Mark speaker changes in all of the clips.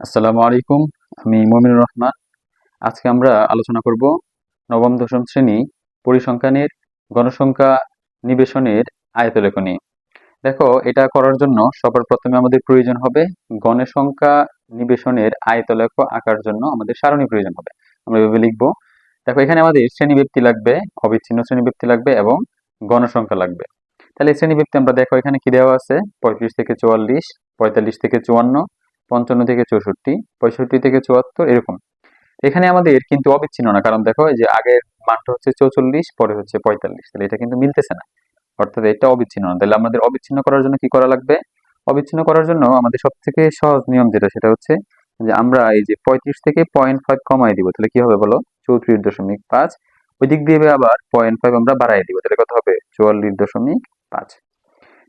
Speaker 1: আসসালামু আলাইকুম, আমি মমিনুর রহমান। আজকে আমরা আলোচনা করব নবম, দশম শ্রেণি পরিসংখ্যানের গণসংখ্যা নিবেশনের আয়তলেখ নিয়ে। দেখো, এটা করার জন্য সবার প্রথমে আমাদের প্রয়োজন হবে গণসংখ্যা নিবেশনের আয়তলেখ আঁকার জন্য আমাদের সারণী প্রয়োজন হবে। আমরা এভাবে লিখব। দেখো, এখানে আমাদের শ্রেণীব্যক্তি লাগবে, অবিচ্ছিন্ন শ্রেণীব্যক্তি লাগবে এবং গণসংখ্যা লাগবে। তাহলে শ্রেণীব্যক্তি আমরা দেখো, এখানে কি দেওয়া আছে? পঁয়ত্রিশ থেকে চুয়াল্লিশ, পঁয়তাল্লিশ থেকে চুয়ান্ন পঞ্চান্ন থেকে চৌষট্টি, পঁয়ষট্টি থেকে চুয়াত্তর, এরকম। এখানে আমাদের কিন্তু অবিচ্ছিন্ন না, কারণ দেখো যে আগের মানটা হচ্ছে চৌচল্লিশ, পরে হচ্ছে পঁয়তাল্লিশ, তাহলে এটা কিন্তু মিলতেছে না। অর্থাৎ এটা অবিচ্ছিন্ন না। তাহলে আমাদের অবিচ্ছিন্ন করার জন্য কি করা লাগবে? অবিচ্ছিন্ন করার জন্য আমাদের সব থেকে সহজ নিয়ম যেটা, সেটা হচ্ছে যে আমরা এই যে পঁয়ত্রিশ থেকে পয়েন্ট ফাইভ কমাই দিব, তাহলে কি হবে বলো? চৌত্রিশ দশমিক পাঁচ। ওই দিক দিয়ে আবার পয়েন্ট ফাইভ আমরা বাড়াই দিব, তাহলে কত হবে? চুয়াল্লিশ দশমিক পাঁচ।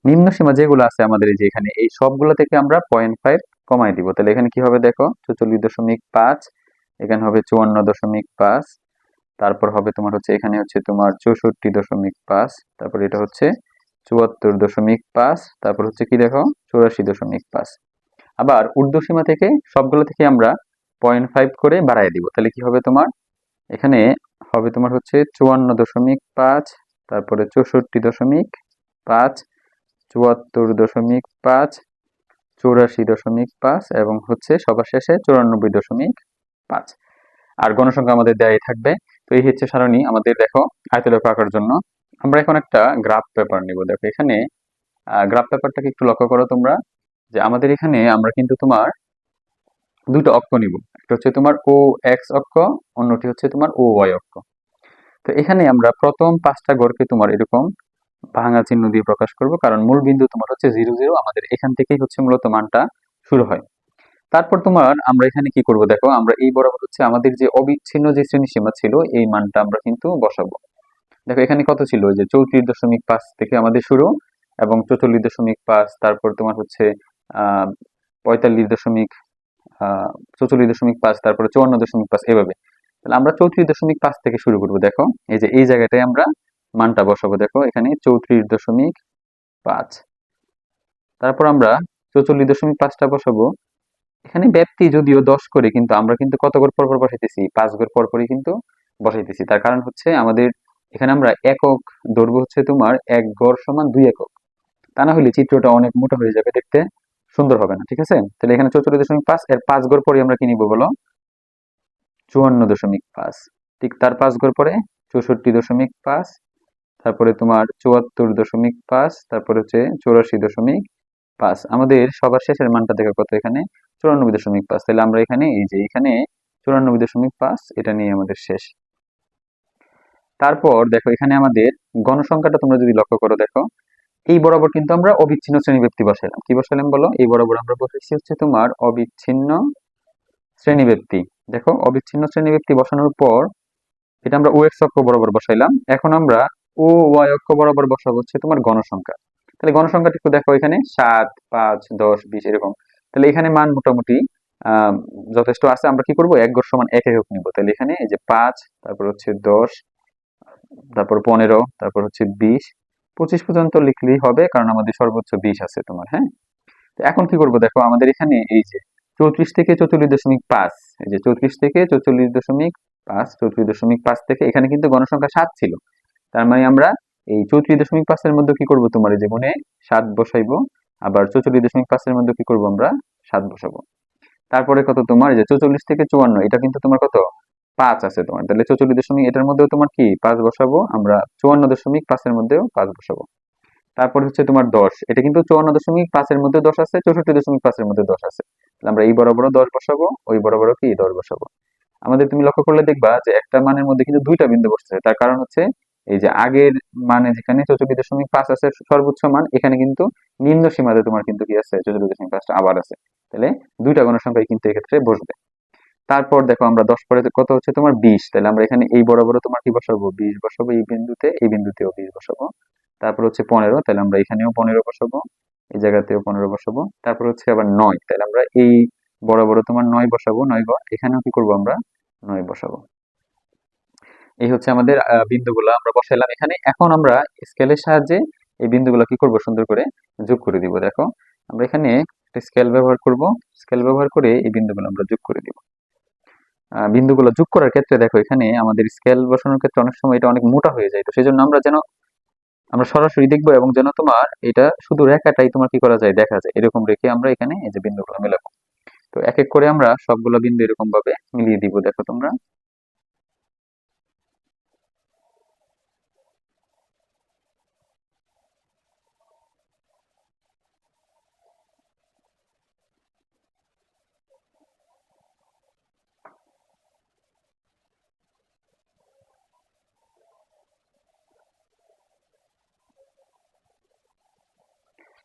Speaker 1: নিম্ন সীমা যেগুলো আছে আমাদের এই যে এখানে, এই সবগুলো থেকে আমরা পয়েন্ট ফাইভ কমাই দিব। তাহলে এখানে কি হবে দেখো? চৌচল্লিশ দশমিক পাঁচ, এখানে হবে চুয়ান্ন দশমিক পাঁচ, তারপর হবে তোমার হচ্ছে এখানে হচ্ছে তোমার চৌষট্টি দশমিক পাঁচ, তারপর এটা হচ্ছে চুয়াত্তর দশমিক পাঁচ, তারপর হচ্ছে কি দেখো? চৌরাশি দশমিক পাঁচ। আবার ঊর্ধ্বসীমা থেকে সবগুলো থেকে আমরা পয়েন্ট ফাইভ করে বাড়াই দিব। তাহলে কি হবে তোমার? এখানে হবে তোমার হচ্ছে চুয়ান্ন দশমিক পাঁচ, তারপরে চৌষট্টি দশমিক পাঁচ, চুয়াত্তর দশমিক পাঁচ চৌরাশি দশমিক পাঁচ এবং হচ্ছে সবার শেষে চুরানব্বই দশমিক পাঁচ। আর গণসংখ্যা আমাদের দেয়াই থাকবে। তো এই হচ্ছে সারণী আমাদের, দেখো আয়তলেখ আঁকার জন্য। আমরা এখন একটা গ্রাফ পেপার নিব। দেখো, এখানে গ্রাফ পেপারটাকে একটু লক্ষ্য করো তোমরা, যে আমাদের এখানে আমরা কিন্তু তোমার দুটো অক্ষ নিব। একটা হচ্ছে তোমার ও এক্স অক্ষ, অন্যটি হচ্ছে তোমার ও ওয়াই অক্ষ। তো এখানে আমরা প্রথম পাঁচটা গড়কে তোমার এরকম ভাঙা চিহ্ন দিয়ে প্রকাশ করব, কারণ মূল বিন্দু তোমার হচ্ছে জিরো জিরো আমাদের এখান থেকেই হচ্ছে মূলত মানটা শুরু হয়। তারপর তোমার আমরা এখানে কি করব দেখো, আমরা এই বরাবর হচ্ছে আমাদের যে অবিচ্ছিন্ন যে শ্রেণি সীমা ছিল, এই মানটা আমরা কিন্তু বসাবো। দেখো, এখানে কত ছিল? যে চৌত্রিশ দশমিক পাঁচ থেকে আমাদের শুরু, এবং চৌচল্লিশ দশমিক পাঁচ, তারপর তোমার হচ্ছে, আহ, পঁয়তাল্লিশ দশমিক চৌচল্লিশ দশমিক পাঁচ, তারপরে চুয়ান্ন দশমিক পাঁচ, এভাবে। তাহলে আমরা চৌত্রিশ দশমিক পাঁচ থেকে শুরু করব, দেখো। এই যে এই জায়গাটায় আমরা মানটা বসাবো, দেখো, এখানে চৌত্রিশ দশমিক পাঁচ। তারপর আমরা চৌচল্লিশ দশমিক পাঁচটা বসাবো। এখানে ব্যাপ্তি যদিও দশ করে, কিন্তু আমরা কিন্তু কত গড় পরপর বসাইতেছি? পাঁচ গড় পরপরই কিন্তু বসাইতেছি। তার কারণ হচ্ছে আমাদের এখানে আমরা একক দৈর্ঘ্য হচ্ছে তোমার এক গড় সমান দুই একক। তা না হলে চিত্রটা অনেক মোটা হয়ে যাবে, দেখতে সুন্দর হবে না, ঠিক আছে? তাহলে এখানে চৌচল্লিশ দশমিক পাঁচ, এর পাঁচ গড় পরে আমরা কি নিবো বলো? চুয়ান্ন দশমিক পাঁচ। ঠিক তার পাঁচ গড় পরে চৌষট্টি দশমিক পাঁচ তারপরে তোমার চুয়াত্তর দশমিক পাঁচ, তারপরে হচ্ছে চৌরাশি দশমিক পাঁচ। আমাদের সবার শেষের মানটা দেখা কত এখানে? চুরানব্বই দশমিক পাঁচ। তাহলে আমরা এখানে, এই যে এখানে চুরানব্বই দশমিক পাঁচ, এটা নিয়ে আমাদের শেষ। তারপর দেখো এখানে আমাদের গণসংখ্যাটা তোমরা যদি লক্ষ্য করো দেখো, এই বরাবর কিন্তু আমরা অবিচ্ছিন্ন শ্রেণীব্যক্তি বসাইলাম। কি বসাইলাম বলো? এই বরাবর আমরা বসেছি হচ্ছে তোমার অবিচ্ছিন্ন শ্রেণীব্যক্তি। দেখো, অবিচ্ছিন্ন শ্রেণীব্যক্তি বসানোর পর, এটা আমরা ও এক্স অক্ষ বরাবর বসাইলাম। এখন আমরা ও, ওয়াই অক্ষ বরাবর বসাবো হচ্ছে তোমার গণসংখ্যা। তাহলে গণসংখ্যাটা একটু দেখো এখানে, সাত, পাঁচ, দশ, বিশ, এরকম। তাহলে এখানে মান মোটামুটি যথেষ্ট আছে। আমরা কি করব? এক গড় সমান এক একক নিব। তাহলে এখানে এই যে পাঁচ, তারপর হচ্ছে দশ, তারপর পনেরো, তারপর হচ্ছে বিশ, পঁচিশ পর্যন্ত লিখলেই হবে, কারণ আমাদের সর্বোচ্চ বিশ আছে তোমার হ্যাঁ? তো এখন কি করব? দেখো আমাদের এখানে এই যে চৌত্রিশ থেকে চৌচল্লিশ দশমিক পাঁচ, এই যে চৌত্রিশ থেকে চৌচল্লিশ দশমিক পাঁচ, চৌত্রিশ দশমিক পাঁচ থেকে এখানে কিন্তু গণসংখ্যা সাত ছিল। তার মানে আমরা এই চৌত্রিশ দশমিক পাঁচের মধ্যে কি করব তোমার যে মনে সাত বসাইবো। আবার চৌচল্লিশ দশমিক পাঁচের মধ্যে কি করব আমরা? সাত বসাবো। তারপরে কত তোমার? যে চৌচল্লিশ থেকে চুয়ান্ন, এটা কিন্তু তোমার কত? পাঁচ আছে তোমার। তাহলে চৌচল্লিশ দশমিক এটার মধ্যেও তোমার কি? পাঁচ বসাবো। আমরা চুয়ান্ন দশমিক পাঁচের মধ্যেও পাঁচ বসাবো। তারপর হচ্ছে তোমার দশ। এটা কিন্তু চুয়ান্ন দশমিক পাঁচের মধ্যে দশ আছে, চৌষট্টি দশমিক পাঁচের মধ্যে দশ আছে। তাহলে আমরা এই বরাবরও দশ বসাবো, ওই বরাবরও কি? দশ বসাবো। আমাদের তুমি লক্ষ্য করলে দেখবা যে একটা মানের মধ্যে কিন্তু দুইটা বিন্দু বসতেছে তার কারণ হচ্ছে এই যে আগের মানে যেখানে চৌচল্লিশ দশমিক পাঁচ আছে সর্বোচ্চ মান, এখানে কিন্তু নিম্ন সীমাতে তোমার কিন্তু কি আছে? চৌচল্লিশ দশমিক পাঁচটা আবার আছে। তাহলে দুইটা গণসংখ্যাই কিন্তু এক্ষেত্রে বসবে। তারপর দেখো আমরা দশ পরে কত হচ্ছে? তোমার বিশ। তাহলে আমরা এখানে এই বরাবর তোমার কি বসাবো? বিশ বসাবো এই বিন্দুতে, এই বিন্দুতেও বিশ বসাবো। তারপর হচ্ছে পনেরো। তাহলে আমরা এখানেও পনেরো বসাবো, এই জায়গাতেও পনেরো বসাবো। তারপর হচ্ছে আবার নয়। তাহলে আমরা এই বড় বড় তোমার নয় বসাবো, নয় এখানেও কি করব আমরা? নয় বসাবো। এই হচ্ছে আমাদের বিন্দুগুলো আমরা বসাইলাম এখানে। এখন আমরা স্কেলের সাহায্যে এই বিন্দুগুলো কি করব? সুন্দর করে যোগ করে দিব, দেখো। আমরা এখানে একটা স্কেল ব্যবহার করব। স্কেল ব্যবহার করে এই বিন্দুগুলো আমরা যোগ করে দিব। বিন্দুগুলো যোগ করার ক্ষেত্রে দেখো, এখানে আমাদের স্কেল বসানোর ক্ষেত্রে অনেক সময় এটা অনেক মোটা হয়ে যায়। তো সেই জন্য আমরা যেন, আমরা সরাসরি দেখব এবং যেন তোমার এটা শুধু রেখাটাই তোমার কি করা যায়, দেখা যায়। এরকম রেখে আমরা এখানে এই যে বিন্দুগুলো মেলাবো। তো এক এক করে আমরা সবগুলো বিন্দু এরকম ভাবে মিলিয়ে দিব, দেখো তোমরা।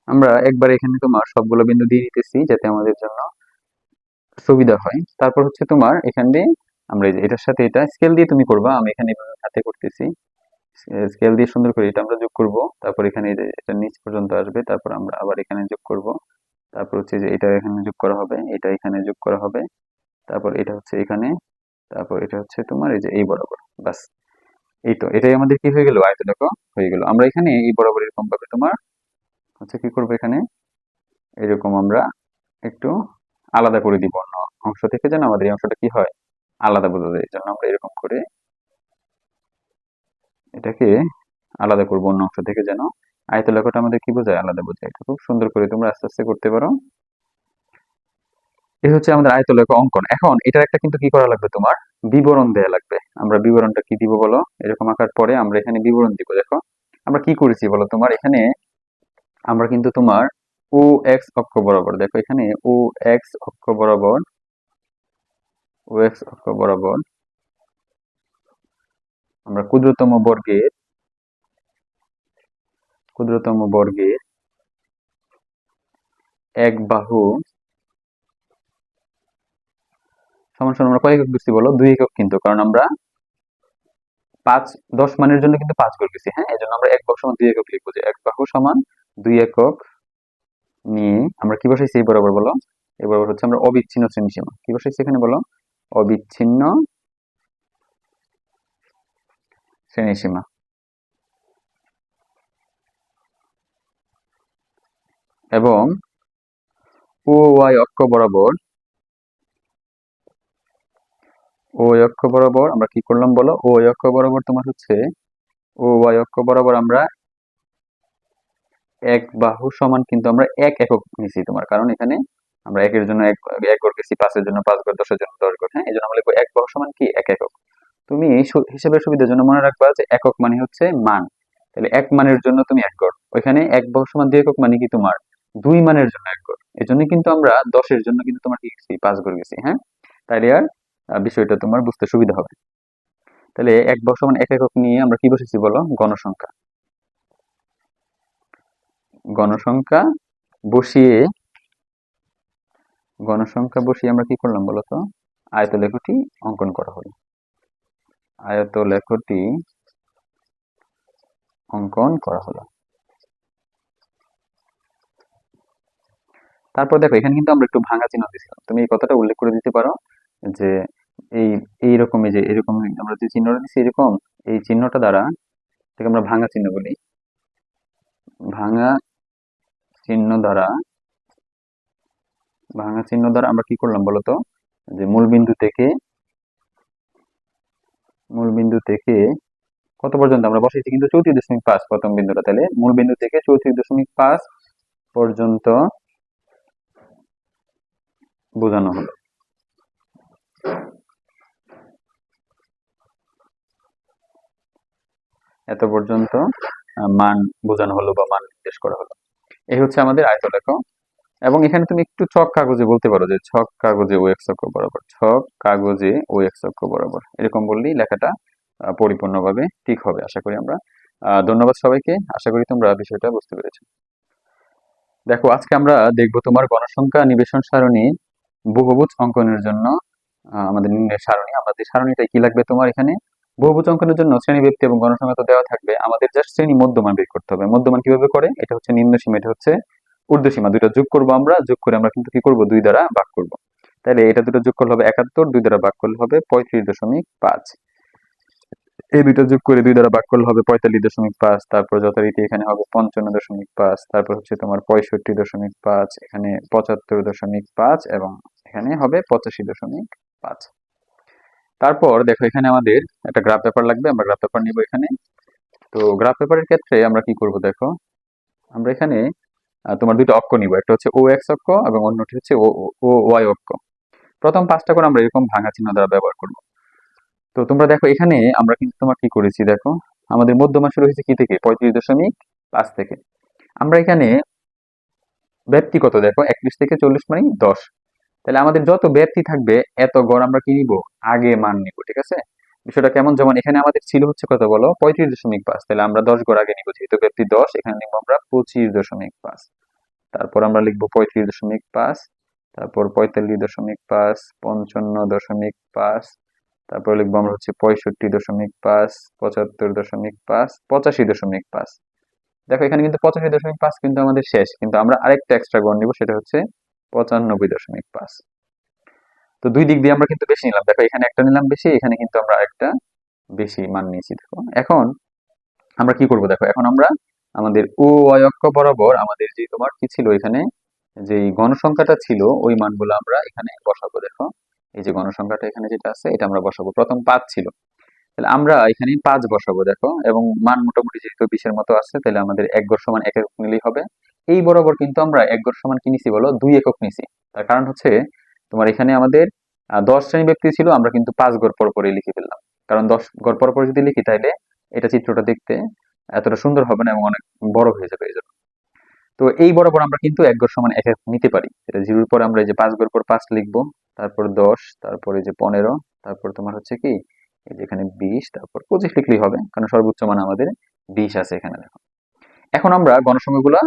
Speaker 1: আমরা একবার এখানে তোমার সবগুলো বিন্দু দিয়ে দিতেছি যাতে আমাদের জন্য সুবিধা হয়। তারপর হচ্ছে তোমার এখান দিয়ে আমরা এটার সাথে এটা স্কেল দিয়ে তুমি করবা, আমি এখানে হাতে করতেছি। স্কেল দিয়ে সুন্দর করে এটা আমরা যোগ করব। তারপর এখানে এটা নিচ পর্যন্ত আসবে, তারপর আমরা আবার এখানে যোগ করব। তারপর হচ্ছে যে এটা এখানে যোগ করা হবে, এটা এখানে যোগ করা হবে। তারপর এটা হচ্ছে এখানে, তারপর এটা হচ্ছে তোমার এই যে এই বরাবর বাস এই তো, এটাই আমাদের কি হয়ে গেল? আয়ত দেখো হয়ে গেল। আমরা এখানে এই বরাবর এরকম ভাবে তোমার হচ্ছে কি করব এখানে? এরকম আমরা একটু আলাদা করে দিব অন্য অংশ থেকে, যেন আমাদের এই অংশটা কি হয়? আলাদা বোঝা যায়, এই জন্য আমরা এরকম করে এটাকে আলাদা করব অন্য অংশ থেকে, যেন আয়ত লেখাটা আমাদের কি বোঝায়? আলাদা বোঝায়। এটা খুব সুন্দর করে তোমরা আস্তে আস্তে করতে পারো। এই হচ্ছে আমাদের আয়ত লেখা অঙ্কন। এখন এটার একটা কিন্তু কি করা লাগবে তোমার? বিবরণ দেয়া লাগবে। আমরা বিবরণটা কি দিব বলো? এরকম আঁকার পরে আমরা এখানে বিবরণ দিব, দেখো। আমরা কি করেছি বলো? তোমার এখানে আমরা কিন্তু তোমার ও এক্স অক্ষ বরাবর, দেখো এখানে ও এক্স অক্ষ বরাবর, ও এক্স অক্ষ বরাবর, আমরা ক্ষুদ্রতম বর্গের ক্ষুদ্রতম বর্গের এক বাহু সমান সমান আমরা কয় একক বুঝছি বলো? দুই একক কিন্তু, কারণ আমরা পাঁচ, দশ মানের জন্য কিন্তু পাঁচ করে গেছি হ্যাঁ? এই জন্য আমরা এক বাহু সমান দুই একক লিখব যে এক বাহু সমান দুই একক নিয়ে আমরা কি বসাইছি? এই বরাবর বলো। এই বরাবর হচ্ছে আমরা অবিচ্ছিন্ন শ্রেণীসীমা। কি বসাইছি এখানে বলো? অবিচ্ছিন্ন শ্রেণীসীমা। এবং ও ওয়াই অক্ষ বরাবর, ও অক্ষ বরাবর আমরা কি করলাম বলো? ও অক্ষ বরাবর তোমার হচ্ছে, ও ওয়াই অক্ষ বরাবর আমরা এক বাহু সমান কিন্তু আমরা এক একক নিছি তোমার। কারণ এখানে আমরা একের জন্য এক এক গড় গেছি পাঁচের জন্য পাঁচ গড়, দশের জন্য দশ গড় হ্যাঁ? এই জন্য আমরা লিখব এক বাহু সমান কি? এক একক। তুমি এই হিসাবের সুবিধার জন্য মনে রাখবা যে একক মানে হচ্ছে মান। তাহলে এক মানের জন্য তুমি এক গড়। ওইখানে এক বাহু সমান দুই একক মানে কি তোমার? দুই মানের জন্য এক গড়। এই জন্য কিন্তু আমরা দশের জন্য কিন্তু তোমার কি গেছি? পাঁচ গড় গেছি হ্যাঁ? তাইলে আর বিষয়টা তোমার বুঝতে সুবিধা হবে। তাহলে এক বাহু সমান এক একক নিয়ে আমরা কি বসেছি বলো? গণসংখ্যা। গণসংখ্যা বসিয়ে গণসংখ্যা বসিয়ে আমরা কি করলাম বলতো? আয়তলেখটি অঙ্কন করা হলো। আয়তলেখটি অঙ্কন করা হলো। তারপর দেখো, এখানে কিন্তু আমরা একটু ভাঙা চিহ্ন দিয়েছিলাম। তুমি এই কথাটা উল্লেখ করে দিতে পারো যে এই এই যে, এরকম আমরা যে চিহ্নটা দিচ্ছি এরকম, এই চিহ্নটা দ্বারা এটাকে আমরা ভাঙা চিহ্ন বলি। ভাঙা চিহ্ন দ্বারা, ভাঙা চিহ্ন দ্বারা আমরা কি করলাম বলতো? যে মূল বিন্দু থেকে, মূল বিন্দু থেকে কত পর্যন্ত আমরা বসাইছি? কিন্তু চৌত্রিশ দশমিক পাঁচ প্রথম বিন্দুটা তাহলে। মূল বিন্দু থেকে চৌত্রিশ দশমিক পাঁচ পর্যন্ত বোঝানো হলো। এত পর্যন্ত মান বোঝানো হলো বা মান নির্দেশ করা হলো। এই হচ্ছে আমাদের আয়তলেখ এবং এখানে তুমি একটু ছক কাগজে বলতে পারো যে ছক কাগজে ও এক্স অক্ষ বরাবর। ছক কাগজে ও এক্স অক্ষ বরাবর। এরকম বললেই লেখাটা পরিপূর্ণভাবে ঠিক হবে, আশা করি আমরা। ধন্যবাদ সবাইকে। আশা করি তোমরা বিষয়টা বুঝতে পেরেছ। দেখো, আজকে আমরা দেখব তোমার গণসংখ্যা নিবেশন সারণী বহুভুজ অঙ্কনের জন্য আমাদের সারণী। আমাদের সারণীটা কি লাগবে তোমার এখানে? বহুভুজ অঙ্কনের জন্য শ্রেণি ব্যক্তি এবং গণসংখ্যা তো দেওয়া থাকবে। আমাদের জাস্ট শ্রেণি মধ্যমান বের করতে হবে। মধ্যমান কীভাবে করে? এটা হচ্ছে নিম্ন সীমা, এটা হচ্ছে ঊর্ধ্ব সীমা। দুটো যোগ করব আমরা, যোগ করে আমরা কিন্তু কি করব? দুই দ্বারা ভাগ করব। তাহলে এটা দুটো যোগ করলে হবে একাত্তর, দুই দ্বারা ভাগ করলে হবে পঁয়ত্রিশ দশমিক পাঁচ। এই দুইটা যোগ করে দুই দ্বারা ভাগ করলে হবে পঁয়তাল্লিশ দশমিক পাঁচ, তারপর যথারীতি এখানে হবে পঞ্চান্ন দশমিক পাঁচ, তারপর হচ্ছে তোমার পঁয়ষট্টি দশমিক পাঁচ, এখানে পঁচাত্তর দশমিক পাঁচ এবং এখানে হবে পঁচাশি দশমিক পাঁচ। তারপর দেখো এখানে আমাদের একটা গ্রাফ পেপার লাগবে, আমরা গ্রাফ পেপার নিব এখানে। তো গ্রাফ পেপারের ক্ষেত্রে আমরা কি করব দেখো? আমরা এখানে তোমার দুইটা অক্ষ নিব, একটা হচ্ছে ও এক্স অক্ষ এবং অন্যটি হচ্ছে ও ও ওয়াই অক্ষ। প্রথম পাঁচটা করে আমরা এরকম ভাঙা চিহ্ন দ্বারা ব্যবহার করব। তো তোমরা দেখো এখানে আমরা কিন্তু তোমার কি করেছি দেখো? আমাদের মধ্যমা শুরু হয়েছে কি থেকে? পঁয়ত্রিশ দশমিক পাঁচ থেকে। আমরা এখানে ব্যক্তিগত দেখো? একত্রিশ থেকে চল্লিশ মানে দশ। তাহলে আমাদের যত ব্যাপ্তি থাকবে, এত গড় আমরা কি নিব? আগে মান নিব, ঠিক আছে? বিষয়টা কেমন? যেমন এখানে আমাদের ছিল হচ্ছে কত বলো? পঁয়ত্রিশ দশমিক পাঁচ। তাহলে আমরা দশ গড় আগে নিব, যেহেতু ব্যাপ্তি দশ, এখানে নিব আমরা পঁচিশ দশমিক পাঁচ। তারপর আমরা লিখব পঁয়ত্রিশ দশমিক পাঁচ। তারপর পঁয়তাল্লিশ দশমিক পাঁচ, পঞ্চান্ন দশমিক পাঁচ। তারপর লিখব আমরা হচ্ছে পঁয়ষট্টি দশমিক পাঁচ, পঁচাত্তর দশমিক পাঁচ, পঁচাশি দশমিক পাঁচ। দেখো, এখানে কিন্তু পঁচাশি দশমিক পাঁচ কিন্তু আমাদের শেষ। কিন্তু আমরা আরেকটা এক্সট্রা গড় নিব, সেটা হচ্ছে পঁচানব্বই দশমিক পাঁচ। তো দুই দিক দিয়ে আমরা কিন্তু বেশি নিলাম। দেখো, এখানে একটা নিলাম বেশি, এখানে কিন্তু আমরা একটা বেশি মান নিয়েছি, দেখো। এখন আমরা কি করব? দেখো, এখন আমরা আমাদের ও ওয়াই অক্ষ বরাবর আমাদের যে তোমার কি ছিল এখানে? যে গণসংখ্যাটা ছিল, ওই মানগুলো আমরা এখানে বসাবো, দেখো। এই যে গণসংখ্যাটা এখানে যেটা আছে, এটা আমরা বসাবো। প্রথম পাঁচ ছিল। তাহলে আমরা এখানে পাঁচ বসাবো, দেখো। এবং মান মোটামুটি যেহেতু বিশের মতো আছে, তাহলে আমাদের এক গড় সমান এক নিলেই হবে। এই বরাবর কিন্তু আমরা এক গড় সমান কি নিছি বলো? দুই একক নিছি। তার কারণ হচ্ছে তোমার এখানে আমাদের দশ শ্রেণি ব্যক্তি ছিল, আমরা কিন্তু পাঁচ গড় পর পরে লিখে ফেললাম। কারণ দশ গড় পর পর যদি লিখি তাহলে এটা চিত্রটা দেখতে এতটা সুন্দর হবে না এবং অনেক বড় হয়ে যাবে এই জন্য তো এই বরাবর আমরা কিন্তু এক গড় সমান এক এক নিতে পারি। এটা জিরোর পর আমরা এই যে পাঁচ গড় পর পাঁচ লিখব, তারপর দশ, তারপরে যে পনেরো, তারপর তোমার হচ্ছে কি? এই যে এখানে বিশ, তারপর পঁচিশ লিখলেই হবে, কারণ সর্বোচ্চ মান আমাদের বিশ আছে এখানে দেখো। এখন আমরা গণসংখ্যাগুলা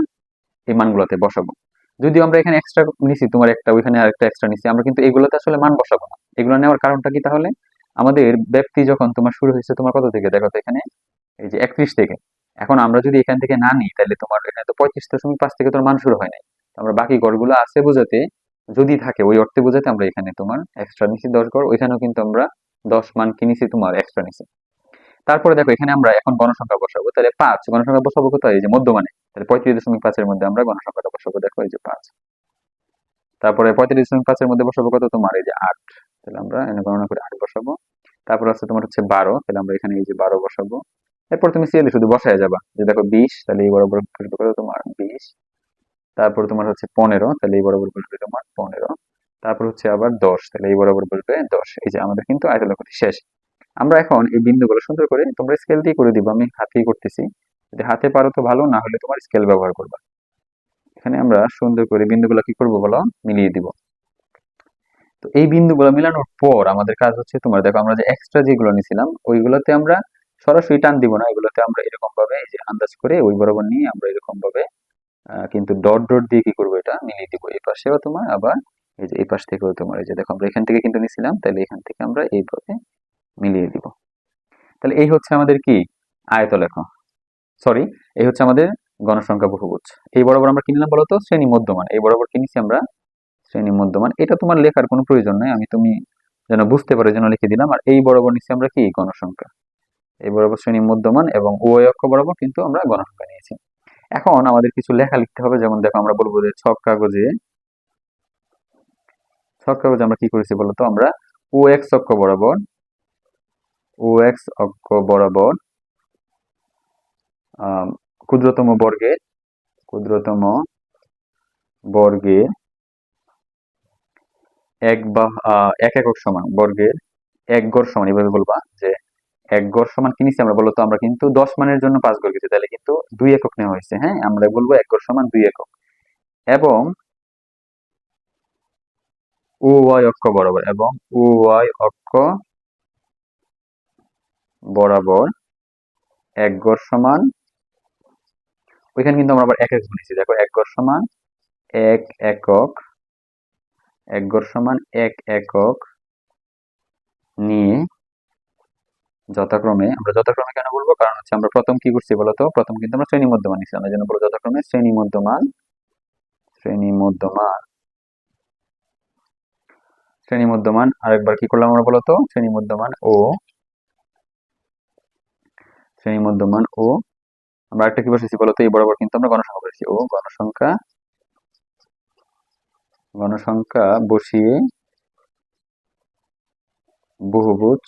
Speaker 1: এই মানগুলোতে বসাবো। যদিও আমরা এখানে এক্সট্রা নিছি, তোমার একটা, ওইখানে আরেকটা এক্সট্রা নিছি, আমরা কিন্তু এগুলোতে আসলে মান বসাবো না। এগুলো নেওয়ার কারণটা কি তাহলে? আমাদের ব্যক্তি যখন তোমার শুরু হয়েছে, তোমার কত থেকে? দেখো তো এখানে, এই যে একত্রিশ থেকে। এখন আমরা যদি এখান থেকে না নিই, তাহলে তোমার এখানে তো পঁয়ত্রিশ দশমিক পাঁচ থেকে তোমার মান শুরু হয় নাই। আমরা বাকি গড়গুলো আছে বোঝাতে, যদি থাকে, ওই অর্থে বোঝাতে আমরা এখানে তোমার এক্সট্রা নিছি দশ গড়, ওইখানেও কিন্তু আমরা দশ মান কিনেছি তোমার এক্সট্রা নিছি। তারপরে দেখো, এখানে আমরা এখন গণসংখ্যা বসাবো। তাহলে পাঁচ, গণসংখ্যা বসাবো কোথায়? এই যে মধ্যমানে। তাহলে পঁয়ত্রিশ দশমিক পাঁচের মধ্যে আমরা গণসংখ্যাটা বসাবো। দেখো, এই যে পাঁচ। তারপরে পঁয়ত্রিশ দশমিক পাঁচের মধ্যে বসাবো কত? তোমার এই যে আট। তাহলে আমরা এখানে গণনা করে আট বসাবো। তারপর আছে তোমার হচ্ছে বারো। তাহলে আমরা এখানে এই যে বারো বসাবো। এরপর তুমি সিএলে শুধু বসায় যাবা। যে দেখো, বিশ, তাহলে এই বরাবর বসবে কত? তোমার বিশ। তারপর তোমার হচ্ছে পনেরো। তাহলে এই বরাবর বসবে তোমার পনেরো। তারপর হচ্ছে আবার দশ। তাহলে এই বরাবর বলবে দশ। এই যে আমাদের কিন্তু আয়তলক্ষটি শেষ। আমরা এখন এই বিন্দুগুলো সুন্দর করে তোমরা স্কেল দিয়ে করে দিবা। আমি হাতেই করতেছি। যদি হাতে পারো তো ভালো, না হলে তোমার স্কেল ব্যবহার করবা। এখানে আমরা সুন্দর করে বিন্দুগুলো কি করব বলো? মিলিয়ে দিব। তো এই বিন্দুগুলো মিলানোর পর আমাদের কাজ হচ্ছে তোমার, দেখো আমরা যে এক্সট্রা যেগুলো নিয়েছিলাম ওইগুলোতে আমরা সরাসরি টান দিব না। এগুলোতে আমরা এরকম ভাবে এই যে আন্দাজ করে ওই বরাবর নিয়ে আমরা এরকম ভাবে কিন্তু ডট ডট দিয়ে কি করব এটা? মিলিয়ে দিব। এই পাশেও তোমার আবার এই যে, এই পাশ থেকেও তোমার, এই যে দেখো আমরা এখান থেকে কিন্তু নিছিলাম, তাহলে এখান থেকে আমরা এইভাবে মিলিয়ে দিব। তাহলে এই হচ্ছে আমাদের কি? আয়তলেখ। সরি এই হচ্ছে আমাদের গণসংখ্যা বহুভুজ। এই বরাবর আমরা কি নিলাম বলতো? শ্রেণি মধ্যমান। এই বরাবর কি নিছি আমরা? শ্রেণি মধ্যমান। এটা তোমার লেখার কোনো প্রয়োজন নাই। আমি তুমি যেন বুঝতে পারো, যেন লিখে দিলাম। আর এই বরাবর নিচ্ছি আমরা কি? গণসংখ্যা। এই বরাবর শ্রেণি মধ্যমান এবং উভয় অক্ষ বরাবর কিন্তু আমরা গণসংখ্যা নিয়েছি। এখন আমাদের কিছু লেখা লিখতে হবে। যেমন দেখো, আমরা বলব যে ছক কাগজে ছক কাগজে আমরা কি করেছি বলতো? আমরা ও এক্স অক্ষ বরাবর ও এক্স অক্ষ বরাবর ক্ষুদ্রতম বর্গের ক্ষুদ্রতম বর্গের এক বা এক একক সমান, বর্গের এক গড় সমান, এভাবে বলবা যে এক গড় সমান কি নিচ্ছি আমরা? বলতো আমরা কিন্তু দশ মানের জন্য পাঁচ গড় গেছি, তাহলে কিন্তু দুই একক নেওয়া হয়েছে হ্যাঁ? আমরা বলব এক গড় সমান দুই একক। এবং ও ওয়াই অক্ষ বরাবর, এবং ও ওয়াই অক্ষ বরাবর এক গড় সমান, ওইখানে কিন্তু আমরা আবার এক একক নিয়েছি দেখো, এক গড় সমান এক একক, এক গড় সমান এক একক নিয়ে যথাক্রমে, আমরা যথাক্রমে কেন বলব? কারণ হচ্ছে আমরা প্রথম কি করছি বলতো প্রথম কিন্তু আমরা শ্রেণি মধ্যমান নিচ্ছি। আমরা জন্য বলব যথাক্রমে শ্রেণি মধ্যমান শ্রেণি মধ্যমান। শ্রেণি মধ্যমান, আরেকবার কি করলাম আমরা বলতো শ্রেণি মধ্যমান ও শ্রেণি মধ্যমান ও আমরা একটা কি বসেছি বলতো এই বরাবর কিন্তু আমরা গণসংখ্যা বসেছি ও গণসংখ্যা গণসংখ্যা বসিয়ে বহুভুজ,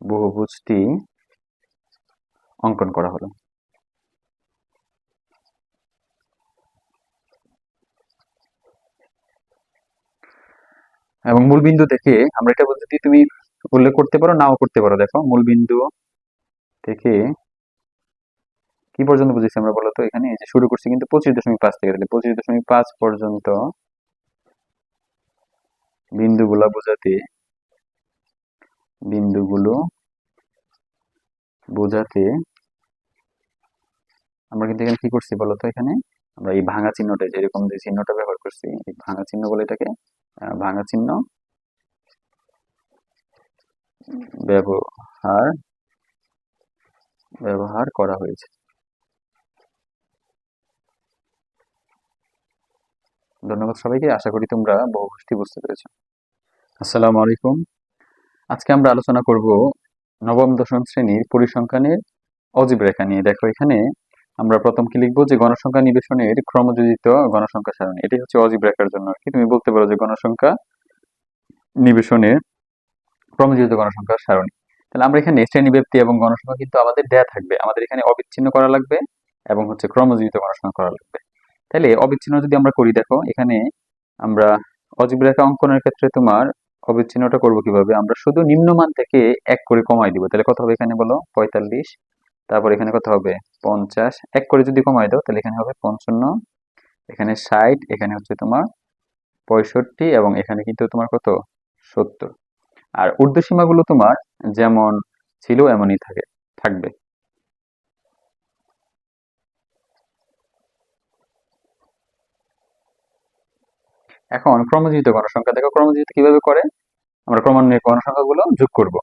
Speaker 1: বহুভুজটি অঙ্কন করা হলো। এবং মূলবিন্দু থেকে আমরা এটা পদ্ধতি তুমি উল্লেখ করতে পারো, নাও করতে পারো। দেখো মূলবিন্দু থেকে কি পর্যন্ত বুঝেছি আমরা বলতো এখানে? এই যে শুরু করছি কিন্তু পঁচিশ দশমিক পাঁচ থেকে। তাহলে পঁচিশ দশমিক পাঁচ পর্যন্ত বিন্দুগুলা বোঝাতে, বিন্দুগুলো বোঝাতে আমরা কিন্তু এখানে কি করছি বলতো এখানে? আমরা এই ভাঙা চিহ্নটা যেরকম যে চিহ্নটা ব্যবহার করছি, এই ভাঙা চিহ্ন বলে এটাকে ভাঙা চিহ্ন ব্যবহার ব্যবহার করা হয়েছে। ধন্যবাদ সবাইকে, আশা করি তোমরা বহুগোষ্ঠী বুঝতে পেরেছ। আসসালামু আলাইকুম। আজকে আমরা আলোচনা করব নবম, দশম শ্রেণির পরিসংখ্যানের অজীব রেখা নিয়ে। দেখো, এখানে আমরা প্রথম কি লিখব? যে গণসংখ্যা নিবেশনের ক্রমযোজিত গণসংখ্যা সারণী। এটি হচ্ছে অজীব রেখার জন্য আর কি। তুমি বলতে পারো যে গণসংখ্যা নিবেশনের ক্রমযোজিত গণসংখ্যার সারণী। তাহলে আমরা এখানে শ্রেণি ব্যক্তি এবং গণসংখ্যা কিন্তু আমাদের দেয়া থাকবে। আমাদের এখানে অবিচ্ছিন্ন করা লাগবে এবং হচ্ছে ক্রমজীবিত গণসংখ্যা করা লাগবে। তাহলে অবিচ্ছিন্ন যদি আমরা করি, দেখো, এখানে আমরা অজীব রেখা অঙ্কনের ক্ষেত্রে তোমার অবিচ্ছিন্নটা করব কীভাবে? আমরা শুধু নিম্নমান থেকে এক করে কমাই দিব। তাহলে কত হবে এখানে বলো? পঁয়তাল্লিশ। তারপর এখানে কত হবে? পঞ্চাশ। এক করে যদি কমাই দাও, তাহলে এখানে হবে পঞ্চান্ন। এখানে ষাট, এখানে হচ্ছে তোমার পঁয়ষট্টি এবং এখানে কিন্তু তোমার কত? সত্তর। আর ঊর্ধ্বসীমাগুলো তোমার যেমন ছিল, এমনই থাকে, থাকবে। এখন ক্রমজিত গণসংখ্যা, দেখো ক্রমজিত কীভাবে করে? আমরা ক্রমান্বয়ে গণসংখ্যাগুলো যোগ করব।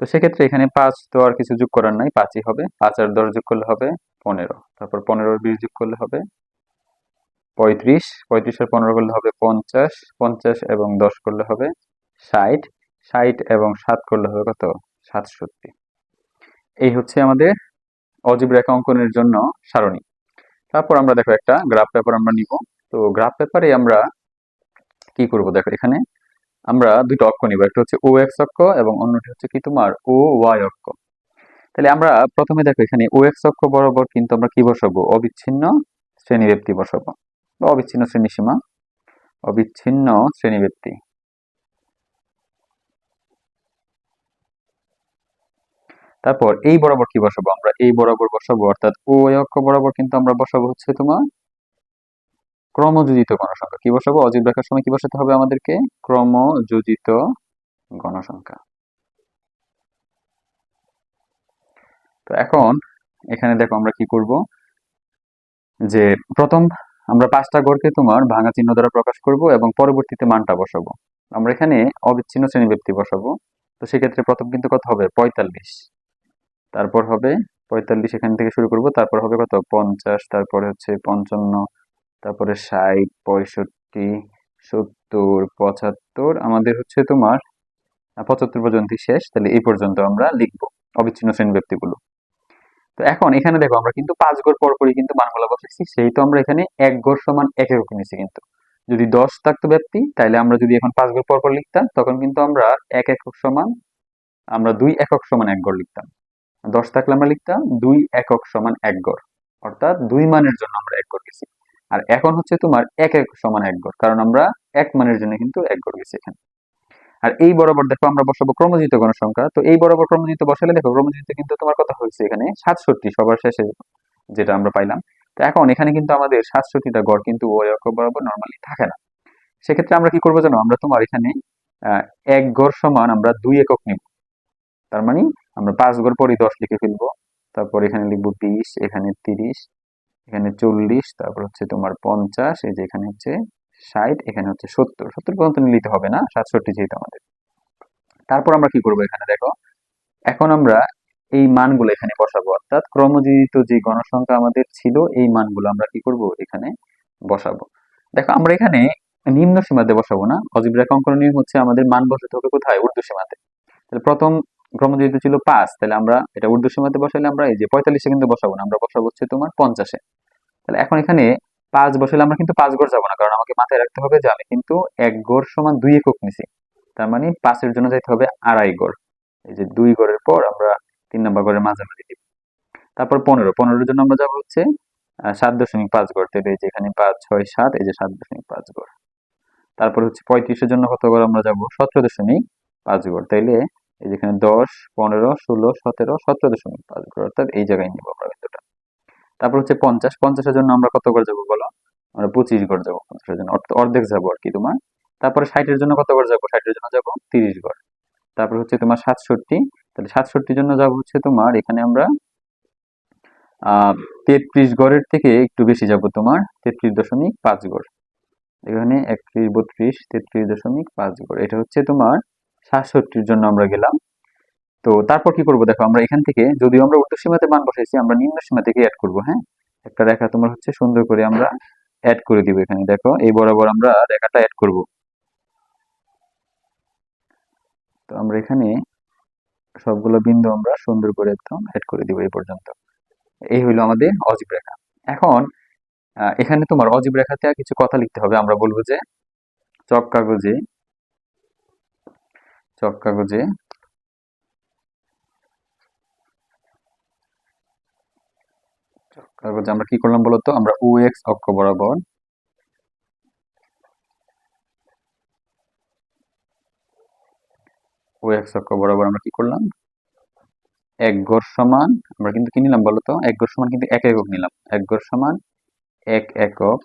Speaker 1: তো সেক্ষেত্রে এখানে পাঁচ, তো আর কিছু যোগ করার নাই, পাঁচই হবে। পাঁচ আর দশ যোগ করলে হবে পনেরো। তারপর পনেরো বিশ যোগ করলে হবে পঁয়ত্রিশ। পঁয়ত্রিশ আর পনেরো করলে হবে পঞ্চাশ। পঞ্চাশ এবং দশ করলে হবে ষাট। ষাট এবং সাত করলে হবে কত? সাতষট্টি। এই হচ্ছে আমাদের অজীব রেখা অঙ্কনের জন্য সারণী। তারপর আমরা দেখো একটা গ্রাফ পেপার আমরা নিব। তো গ্রাফ পেপারে আমরা কি করব দেখো এখানে? আমরা দুটো অক্ষ নিব। একটা হচ্ছে ও এক্স অক্ষ এবং অন্যটি হচ্ছে কি তোমার ও ওয়াই অক্ষ। তাহলে আমরা প্রথমে দেখো এখানে ও এক্স অক্ষ বরাবর কিন্তু আমরা কি বসাবো? অবিচ্ছিন্ন শ্রেণীব্যক্তি বসাবো। বা অবিচ্ছিন্ন শ্রেণি সীমা অবিচ্ছিন্ন শ্রেণীব্যক্তি। তারপর এই বরাবর কি বসাবো আমরা? এই বরাবর বসাবো, অর্থাৎ ও অক্ষ বরাবর কিন্তু আমরা বসাবো হচ্ছে তোমার ক্রমযোজিত গণসংখ্যা। কি বসাবো? অজীব রেখার সময় কি বসাতে হবে আমাদেরকে? ক্রমযোজিত গণসংখ্যা। তো এখন এখানে দেখো আমরা কি করব? যে প্রথম আমরা পাঁচটা গড়কে তোমার ভাঙা চিহ্ন দ্বারা প্রকাশ করব এবং পরবর্তীতে মানটা বসাবো। আমরা এখানে অবিচ্ছিন্ন শ্রেণি ব্যক্তি বসাবো। তো সেক্ষেত্রে প্রথম কিন্তু কত হবে? পঁয়তাল্লিশ। তারপর হবে পঁয়তাল্লিশ এখান থেকে শুরু করব, তারপর হবে কত? পঞ্চাশ, তারপরে হচ্ছে পঞ্চান্ন, তারপরে ষাট, পঁয়ষট্টি, সত্তর, পঁচাত্তর, আমাদের হচ্ছে তোমার পঁচাত্তর পর্যন্ত শেষ, তাহলে এই পর্যন্ত আমরা লিখব অবিচ্ছিন্ন শ্রেণি ব্যক্তিগুলো। তো এখন এখানে দেখো আমরা কিন্তু পাঁচ গড় পরপরই কিন্তু মানগুলো বসেছি সেই তো আমরা এখানে এক গড় সমান এক একক নিয়েছি কিন্তু। যদি দশ থাকতো ব্যক্তি তাহলে আমরা যদি এখন পাঁচ গড় পরপর লিখতাম, তখন কিন্তু আমরা এক একক সমান, আমরা দুই একক সমান এক গড় লিখতাম। দশ থাকলে আমরা লিখতাম দুই একক সমান এক গড়। অর্থাৎ দুই মানের জন্য আমরা এক গড় গেছি। আর এখন হচ্ছে তোমার এক এক সমান এক গড়, কারণ আমরা এক মানের জন্য কিন্তু এক গড় গেছি এখানে। আর এই বরাবর দেখো আমরা বসাবো ক্রমজিত গণসংখ্যা তো এই বরাবর ক্রমজিত বসালে দেখো, ক্রমজিত কিন্তু তোমার কথা হয়েছে এখানে সাতষট্টি সবার শেষে যেটা আমরা পাইলাম। তো এখন এখানে কিন্তু আমাদের সাতষট্টিটা গড় কিন্তু ওই অক্ষ বরাবর নর্মালি থাকে না। সেক্ষেত্রে আমরা কি করব জানো? আমরা তোমার এখানে এক গড় সমান আমরা দুই একক নিব। তার মানে আমরা পাঁচ গড় পরই দশ লিখে ফেলব। তারপর এখানে লিখব বিশ, এখানে তিরিশ, এখানে চল্লিশ, তারপর হচ্ছে তোমার পঞ্চাশ, এই যে এখানে হচ্ছে ষাট, এখানে হচ্ছে সত্তর। সত্তর পর্যন্ত নিতে হবে না, সাতষট্টি যেহেতু আমাদের। তারপর আমরা কি করব এখানে, দেখো? এখন আমরা এই মানগুলো এখানে বসাবো। অর্থাৎ ক্রমযোজিত যে গণসংখ্যা আমাদের ছিল, এই মানগুলো আমরা কি করব এখানে বসাবো। দেখো, আমরা এখানে নিম্ন সীমাতে বসাবো না। অজীব রেখা অঙ্কন নিয়ম হচ্ছে আমাদের মান বসাতে হবে কোথায়? উর্দু সীমাতে। তাহলে প্রথম ক্রমযুক্ত ছিল পাঁচ, তাহলে আমরা এটা উর্দু সীমাতে বসাইলে আমরা এই যে পঁয়তাল্লিশে কিন্তু বসাবো না, আমরা বসাবো হচ্ছে তোমার পঞ্চাশে। তাহলে এখন এখানে পাঁচ বসালে আমরা কিন্তু পাঁচ গড় যাব না, কারণ আমাকে মাথায় রাখতে হবে যে আমি কিন্তু এক গড় সমান দুই একক নিছি। তার মানে পাঁচের জন্য যাইতে হবে আড়াই গড়। এই যে দুই গড়ের পর আমরা তিন নম্বর গড়ের মাঝামাঝি দিব। তারপর পনেরো, পনেরোর জন্য আমরা যাব হচ্ছে সাত দশমিক পাঁচ গড়। তাহলে এই যে এখানে পাঁচ, ছয়, সাত, এই যে সাত দশমিক পাঁচ গড়। তারপর হচ্ছে পঁয়ত্রিশের জন্য কত গড় আমরা যাব? সতেরো দশমিক পাঁচ গড়। তাইলে এই যেখানে দশ, পনেরো, ষোলো, সতেরো সতেরো দশমিক পাঁচ গড় অর্থাৎ এই জায়গায় নিব আমরা বিন্দুটা। তারপর হচ্ছে পঞ্চাশ, পঞ্চাশের জন্য আমরা কত গড় যাব বলো? আমরা পঁচিশ গড় যাব, পঞ্চাশের জন্য। অর্ধেক যাব আর কি তোমার। তারপরে ষাটের জন্য কত গড় যাব? ষাটের জন্য যাব তিরিশ গড়। তারপর হচ্ছে তোমার সাতষট্টি। তাহলে সাতষট্টির জন্য যাব হচ্ছে তোমার, এখানে আমরা তেত্রিশ গড়ের থেকে একটু বেশি যাব তোমার, তেত্রিশ দশমিক পাঁচ গড়। এখানে একত্রিশ, বত্রিশ, তেত্রিশ দশমিক পাঁচ গড়। এটা হচ্ছে তোমার সাতষট্টির জন্য আমরা গেলাম। তো তারপর কি করব দেখো, আমরা এখান থেকে, যদিও আমরা উত্তর সীমাতে মান বসাইছি, আমরা নিম্ন সীমা থেকে অ্যাড করব হ্যাঁ? একটা রেখা তোমার হচ্ছে সুন্দর করে আমরা অ্যাড করে দিব এখানে, দেখো, এই বরাবর আমরা রেখাটা অ্যাড করব। তো আমরা এখানে সবগুলো বিন্দু আমরা সুন্দর করে একদম অ্যাড করে দিব এই পর্যন্ত। এই হইল আমাদের অজীব রেখা। এখন এখানে তোমার অজীব রেখাতে কিছু কথা লিখতে হবে, আমরা বলব যে চক কাগজে চক কাগজে। আমরা কি করলাম বলতো? আমরা ও এক্স অক্ষ বরাবর ও এক্স অক্ষ বরাবর আমরা কি করলাম? এক গড় সমান, আমরা কিন্তু কি নিলাম বলতো? এক গড় সমান কিন্তু এক একক নিলাম। এক গড় সমান এক একক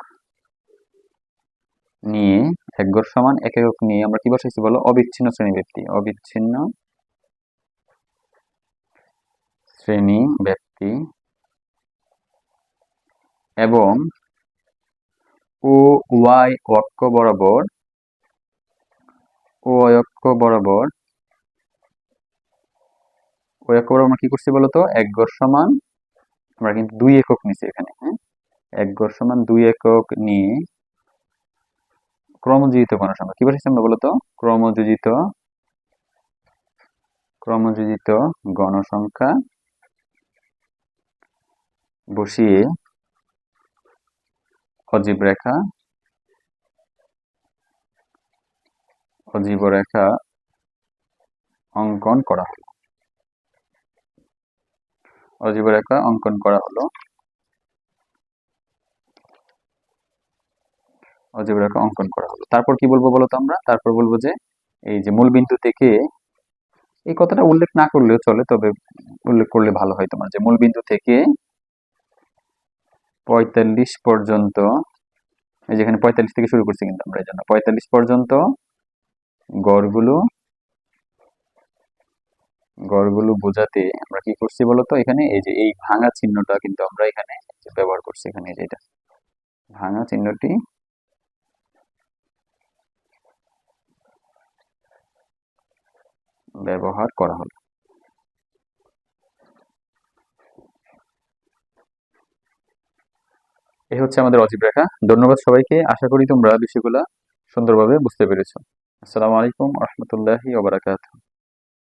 Speaker 1: নিয়ে এক গড় সমান এক একক নিয়ে আমরা কি বসাইছি বলো? অবিচ্ছিন্ন শ্রেণি ব্যক্তি অবিচ্ছিন্ন শ্রেণি ব্যক্তি এবং ও ওয়াই অক্ষ বরাবর, ও অক্ষ বরাবর ওই অক্ষ বরাবর আমরা কি করছি বলতো এক গড় সমান, আমরা কিন্তু দুই একক নিছি এখানে হ্যাঁ? এক গড় সমান দুই একক নিয়ে ক্রমযোজিত গণসংখ্যা কি বলেছি আমরা বলতো? ক্রমযোজিত ক্রমযোজিত গণসংখ্যা বসিয়ে অজীব রেখা অজীব রেখা অঙ্কন করা হলো। অজীব রেখা অঙ্কন করা হলো। অজীব অঙ্কন করা হলো। তারপর কি বলব বলতো আমরা? তারপর বলব যে এই যে মূল বিন্দু থেকে এই কথাটা উল্লেখ না করলেও চলে, তবে উল্লেখ করলে ভালো হয় তোমার যে মূল বিন্দু থেকে পঁয়তাল্লিশ পর্যন্ত, এই যেখানে পঁয়তাল্লিশ থেকে শুরু করছি কিন্তু আমরা এই জন্য পঁয়তাল্লিশ পর্যন্ত গড়গুলো গড়গুলো বোঝাতে আমরা কি করছি বলতো এখানে এই যে এই ভাঙা চিহ্নটা কিন্তু আমরা এখানে ব্যবহার করছি, এখানে এই যে এটা। ভাঙা চিহ্নটি ব্যবহার করা হলো। এই হচ্ছে আমাদের অজীব রেখা। ধন্যবাদ সবাইকে। আশা করি তোমরা বিষয়গুলা সুন্দরভাবে বুঝতে পেরেছ। আসসালামু আলাইকুম রহমতুল্লাহি ওবরাকাতুহ